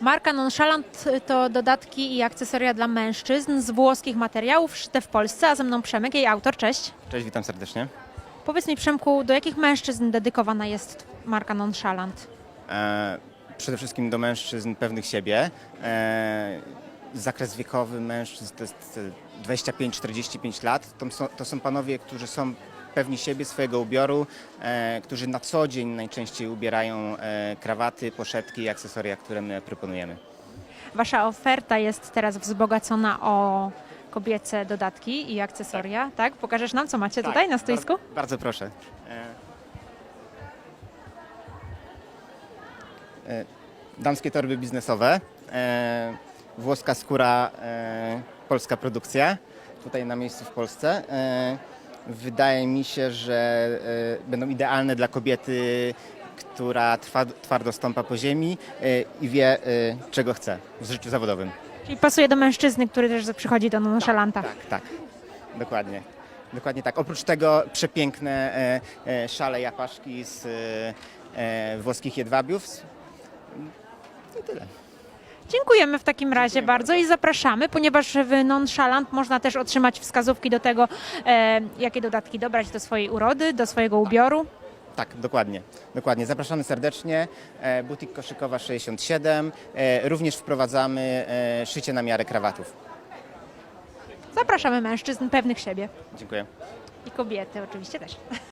Marka Nonchalant to dodatki i akcesoria dla mężczyzn z włoskich materiałów szyte w Polsce, a ze mną Przemek, jej autor. Cześć. Cześć, witam serdecznie. Powiedz mi Przemku, do jakich mężczyzn dedykowana jest marka Nonchalant? E, przede wszystkim do mężczyzn pewnych siebie. E, zakres wiekowy mężczyzn to jest e, 25-45 lat. To są, to są panowie, którzy są pewni siebie, swojego ubioru, e, którzy na co dzień najczęściej ubierają e, krawaty, poszetki i akcesoria, które my proponujemy. Wasza oferta jest teraz wzbogacona o kobiece dodatki i akcesoria, tak? Pokażesz nam, co macie tutaj na stoisku? Bardzo, bardzo proszę. E, e, damskie torby biznesowe, e, włoska skóra, e, polska produkcja, tutaj na miejscu w Polsce. E, wydaje mi się, że e, będą idealne dla kobiety, która twardo stąpa po ziemi e, i wie, e, czego chce w życiu zawodowym. Czyli pasuje do mężczyzny, który też przychodzi do Nonchalanta. Tak, tak, dokładnie. Dokładnie tak. Oprócz tego przepiękne szale japaszki z włoskich jedwabiów. I tyle. Dziękujemy w takim razie bardzo i zapraszamy, ponieważ w Nonchalant można też otrzymać wskazówki do tego, e, jakie dodatki dobrać do swojej urody, do swojego ubioru. Tak, dokładnie. Dokładnie. Zapraszamy serdecznie. E, Butik Koszykowa 67. E, również wprowadzamy e, szycie na miarę krawatów. Zapraszamy mężczyzn pewnych siebie Dziękuję. i kobiety oczywiście też.